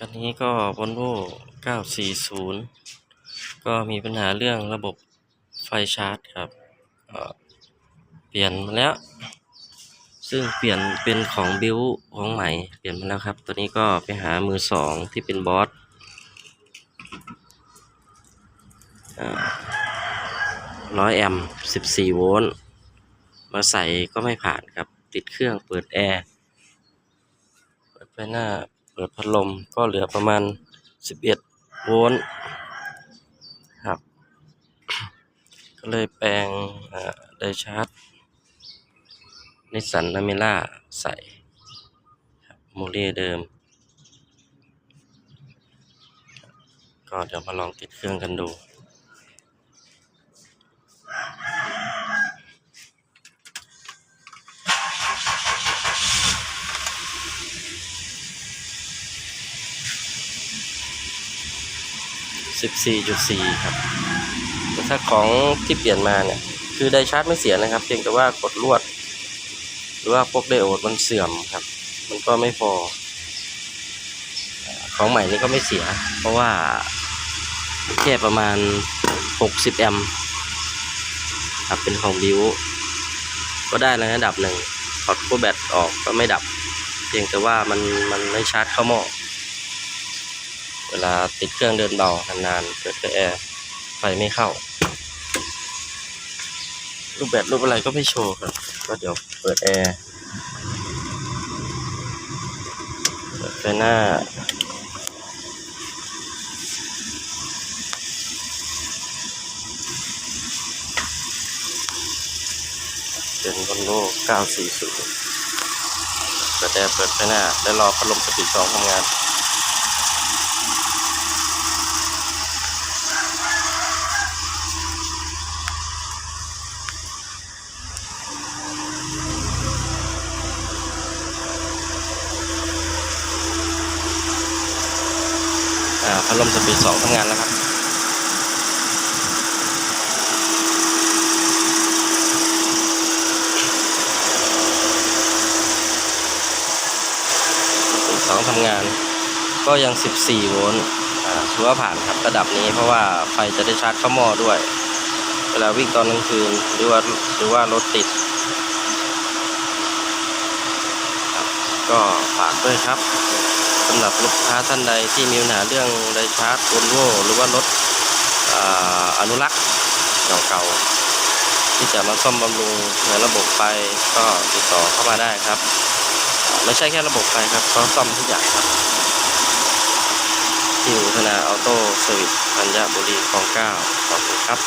คันนี้ก็ Volvo 940 ก็มีปัญหาเรื่องระบบไฟชาร์จครับเเปลี่ยนมาแล้ว ซึ่งเปลี่ยนเป็นของบิวของใหม่ เปลี่ยนมาแล้วครับ ตัวนี้ก็ไปหามือสองที่เป็นบอสร้อยแอมป์สิบสี่โวลต์ มาใส่ก็ไม่ผ่านครับ ติดเครื่องเปิดแอร์ เปิดไฟหน้า ปิดพัดลมก็เหลือประมาณ 11 โวลต์ครับ ก็เลยแปลงไดชาร์จนิสสันนามิล่าใส่โมเลเดิม ก็เดี๋ยวมาลองติดเครื่องกันดู 14.4 ครับแต่ถ้าของที่เปลี่ยนมาเนี่ย คือไดชาร์จไม่เสียนะครับ เพียงแต่ว่ากดลวด หรือว่าพวกไดโอดมันเสื่อมครับ มันก็ไม่พอ ของใหม่นี่ก็ไม่เสีย เพราะว่าแค่ประมาณ 60 แอมป์ครับเป็นของบิวก็ได้ในระดับหนึ่งถอดขั้วแบตออกก็ไม่ดับ เพียงแต่ว่ามันมันไม่ชาร์จเข้าหม้อ เวลาติดเครื่องเดินเบานานๆเกิดไฟแอร์ไฟไม่เข้า รูปแบบรูปอะไรก็ไม่โชว์ครับ ก็เดี๋ยวเปิดแอร์เปิดไฟหน้าเป็นวอลโว่940เปิดแอร์เปิดไฟหน้า แล้วรอพัดลมสปีดสองทำงาน พัดลมสปีดสองทำงานแล้วครับสองทำงานก็ยัง 14 โวลต์ถือว่าผ่านครับระดับนี้เพราะว่าไฟจะได้ชาร์จเข้าหม้อด้วย เวลาวิ่งตอนกลางคืนหรือว่าหรือว่ารถติด ก็ฝากด้วยครับ สำหรับลูกค้าท่านใดที่มีปัญหาเรื่องไดชาร์จวอลโวหรือว่ารถออนุรักษ์เก่าๆที่จะมาซ่อมบำรุงในระบบไฟก็ติดต่อเข้ามาได้ครับ ไม่ใช่แค่ระบบไฟครับเขาซ่อมทุกอย่างครับที่อู่ธนาออโต้เซอร์วิสธัญบุรีคลองเก้าขอบคุณครับ